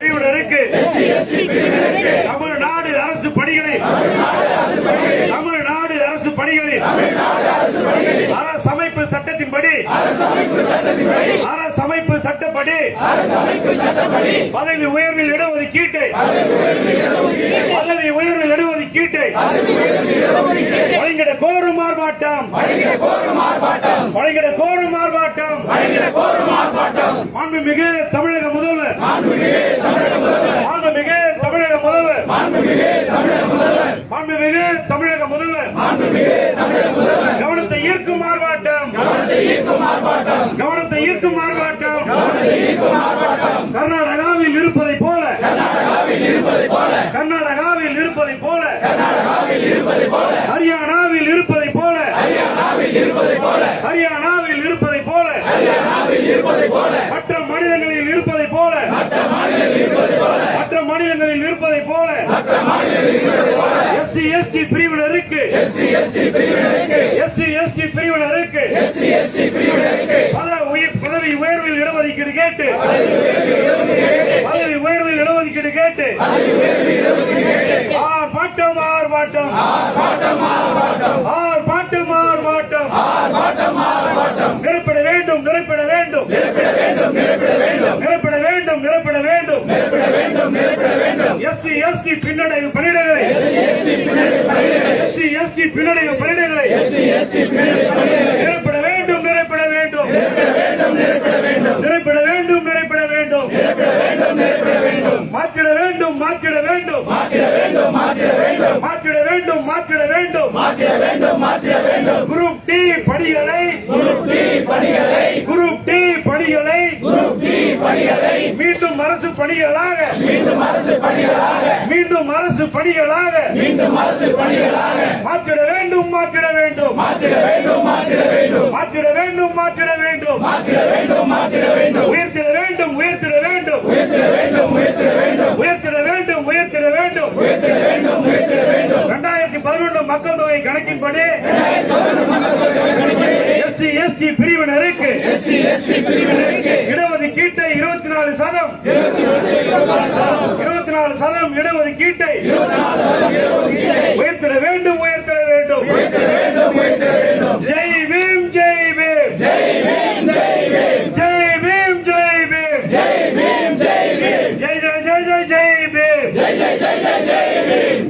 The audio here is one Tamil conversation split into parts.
பிரிவினருக்கு தமிழ்நாடு அரசு பணிகளில் தமிழ்நாடு அரசு பணிகளில் அரசமைப்பு சட்டத்தின்படி அரசமைப்பு சட்டப்படி பதவி உயர்வில் இடஒதுக்கீட்டை பதவி உயர்வில் இடஒதுக்கீட்டை வழங்கிட கோரும் வழங்கிட கோரும் மாண்புமிகு தமிழக முதல்வர் மாண்புமிகு தமிழக முதல்வர். மாண்புமிகு தமிழக முதல்வர். கவனத்தை ஈர்க்கும் ஆர்ப்பாட்டம். கவனத்தை ஈர்க்கும் ஆர்ப்பாட்டம். கர்நாடகாவில் இருப்பதை போல. கர்நாடகாவில் இருப்பதை போல. ஹரியானாவில் இருப்பதை போல. ஹரியானாவில் இருப்பதை போல. மற்ற மாநிலங்களில் இருப்ப போல மற்ற மாநிலங்களில் இருப்பதை போல. எஸ்சி எஸ்டி பிரிவினருக்கு எஸ்சி எஸ்டி பிரிவினருக்கு பத- உயர்- பதவி உயர்வில் இடஒதுக்கீடு கேட்டு. பதவி உயர்வில் இடஒதுக்கீடு கேட்டு. ஆர்ப்பாட்டம். ஆர்ப்பாட்டம் ஆர்ப்பாட்டம். ஆர்ப்பாட்டம் நிரப்பிட வேண்டும் நிரப்பிட வேண்டும் நிரப்பிட வேண்டும் நிரப்பிட வேண்டும் எஸ்சி எஸ்டி பின்னடைவு பணியிடங்களை எஸ்சி எஸ்டி பின்னடைவு பணியிடங்களை நிரப்பிட வேண்டும் நிரப்பிட வேண்டும். நிரப்பிட வேண்டும் நிரப்பிட வேண்டும். மாற்றிட வேண்டும் மாற்றிட வேண்டும். மாற்றிட வேண்டும் மாற்றிட வேண்டும். குரூப் டி பணிகளை குரூப் டி பணிகளை மீண்டும் அரசு பணிகளாக மீண்டும் அரசு பணிகளாக மாற்றிட வேண்டும் மாற்றிட வேண்டும். மாற்றிட வேண்டும் மாற்றிட வேண்டும். உயர்த்திட வேண்டும் உயர்த்திட வேண்டும். உயர்த்திட வேண்டும் உயர்த்திட வேண்டும். இரண்டாயிரத்தி பதினொன்று மக்கள் தொகை கணக்கின்படி எஸ்சி எஸ்டி பிரிவினருக்கு இடஒதுக்கீட்டை இடஒதுக்கீட்டை உயர்த்திட வேண்டும் உயர்த்திட வேண்டும் ஜெய் பீம் ஜெய் பீம் ஜெய் பீம் ஜெய் பீம் ஜெய் ஜெய் ஜெய் ஜெய் ஜெய் பீம்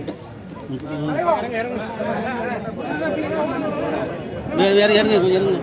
வேற வேற இறங்க கொஞ்சம் இறங்க